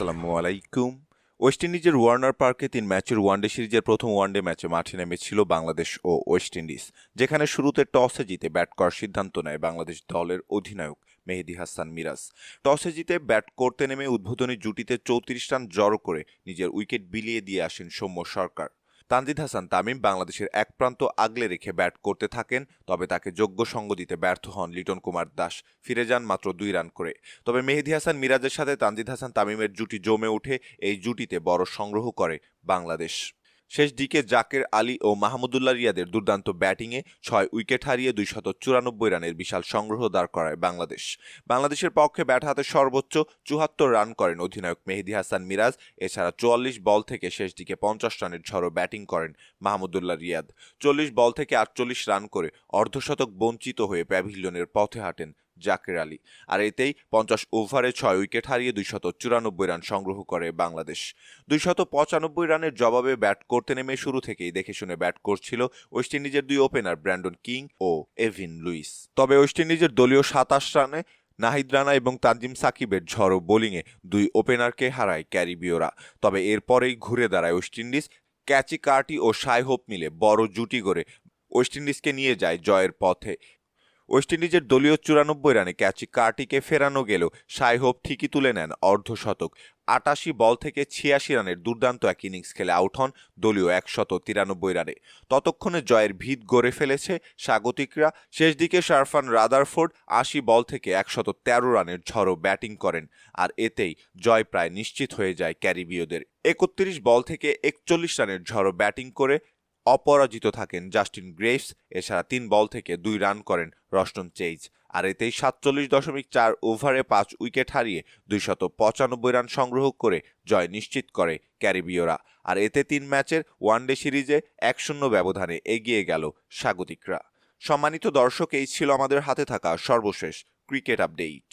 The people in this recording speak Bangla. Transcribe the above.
আসসালামু আলাইকুম ওয়েস্ট ইন্ডিজের ওয়ার্নার পার্কে তিন ম্যাচের ওয়ানডে সিরিজের প্রথম ওয়ানডে ম্যাচে মাঠে নেমেছিল বাংলাদেশ ও ওয়েস্ট ইন্ডিজ যেখানে শুরুতে টসে জিতে ব্যাট করার সিদ্ধান্ত নেয় বাংলাদেশ দলের অধিনায়ক মেহেদি হাসান মিরাজ। টসে জিতে ব্যাট করতে নেমে উদ্বোধনী জুটিতে চৌত্রিশ রান জড়ো করে নিজের উইকেট বিলিয়ে দিয়ে আসেন সৌম্য সরকার। তানজিদ হাসান তামিম বাংলাদেশের এক প্রান্ত আগলে রেখে ব্যাট করতে থাকেন, তবে তাকে যোগ্য সঙ্গ দিতে ব্যর্থ হন লিটন কুমার দাস। ফিরে যান মাত্র দুই রান করে। তবে মেহেদি হাসান মিরাজের সাথে তানজিদ হাসান তামিমের জুটি জমে উঠে এই জুটিতে বড় সংগ্রহ করে বাংলাদেশ। শেষ দিকে জাকের আলী ও মাহমুদুল্লাহ রিয়াদের দুর্দান্ত ব্যাটিংয়ে ছয় উইকেট হারিয়ে দুইশত চুরানব্বই রানের বিশাল সংগ্রহ দাঁড় করায় বাংলাদেশ। বাংলাদেশের পক্ষে ব্যাট হাতে সর্বোচ্চ চুহাত্তর রান করেন অধিনায়ক মেহেদি হাসান মিরাজ, এছাড়া চুয়াল্লিশ বল থেকে শেষ দিকে পঞ্চাশ রানের ঝড়ো ব্যাটিং করেন মাহমুদুল্লাহ রিয়াদ। চল্লিশ বল থেকে আটচল্লিশ রান করে অর্ধশতক বঞ্চিত হয়ে প্যাভিলিয়নের পথে হাঁটেন জাকের আলী। আর এতেই পঞ্চাশ ওভারে ছয় উইকেট হারিয়ে দুইশত চুরানব্বই রান সংগ্রহ করে বাংলাদেশ। দুইশত পঁচানব্বই রানের জবাবে ব্যাট করতে নেমে শুরু থেকেই দেখে শুনে ব্যাট করছিল ওয়েস্ট ইন্ডিজের দুই ওপেনার ব্র্যান্ডন কিং ও এভিন লুইস। তবে ওয়েস্ট ইন্ডিজের দলীয় সাতাশ রানে নাহিদ রানা এবং তানজিম সাকিবের ঝড়ো বোলিংয়ে দুই ওপেনারকে হারায় ক্যারিবীয়রা। তবে এরপরেই ঘুরে দাঁড়ায় ওয়েস্ট ইন্ডিজ। ক্যাচি কার্টি ও সাই হোপ মিলে বড় জুটি করে ওয়েস্ট ইন্ডিজকে নিয়ে যায় জয়ের পথে। ওয়েস্ট ইন্ডিজের দলীয় চুরানব্বই রানে ক্যাচি কার্টিকে ফেরানো গেলেও সাই হোপ ঠিকই তুলে নেন অর্ধশতক আটাশি বল থেকে ছিয়াশি রানের দুর্দান্ত এক ইনিংস খেলে আউট হন দলীয় একশত তিরানব্বই রানে। ততক্ষণে জয়ের ভিত গড়ে ফেলেছে স্বাগতিকরা। শেষ দিকে শারফান রাদারফোর্ড আশি বল থেকে একশত তেরো রানের ঝড়ো ব্যাটিং করেন আর এতেই জয় প্রায় নিশ্চিত হয়ে যায় ক্যারিবীয়দের। একত্রিশ বল থেকে একচল্লিশ রানের ঝড়ো ব্যাটিং করে অপরাজিত থাকেন জাস্টিন গ্রেভস, এছাড়া তিন বল থেকে দুই রান করেন রস্টন চেইজ। আর এতেই সাতচল্লিশ দশমিক চার ওভারে পাঁচ উইকেট হারিয়ে দুইশত পঁচানব্বই রান সংগ্রহ করে জয় নিশ্চিত করে ক্যারিবীয়রা। আর এতে তিন ম্যাচের ওয়ানডে সিরিজে এক শূন্য ব্যবধানে এগিয়ে গেল স্বাগতিকরা। সম্মানিত দর্শক, এই ছিল আমাদের হাতে থাকা সর্বশেষ ক্রিকেট আপডেট।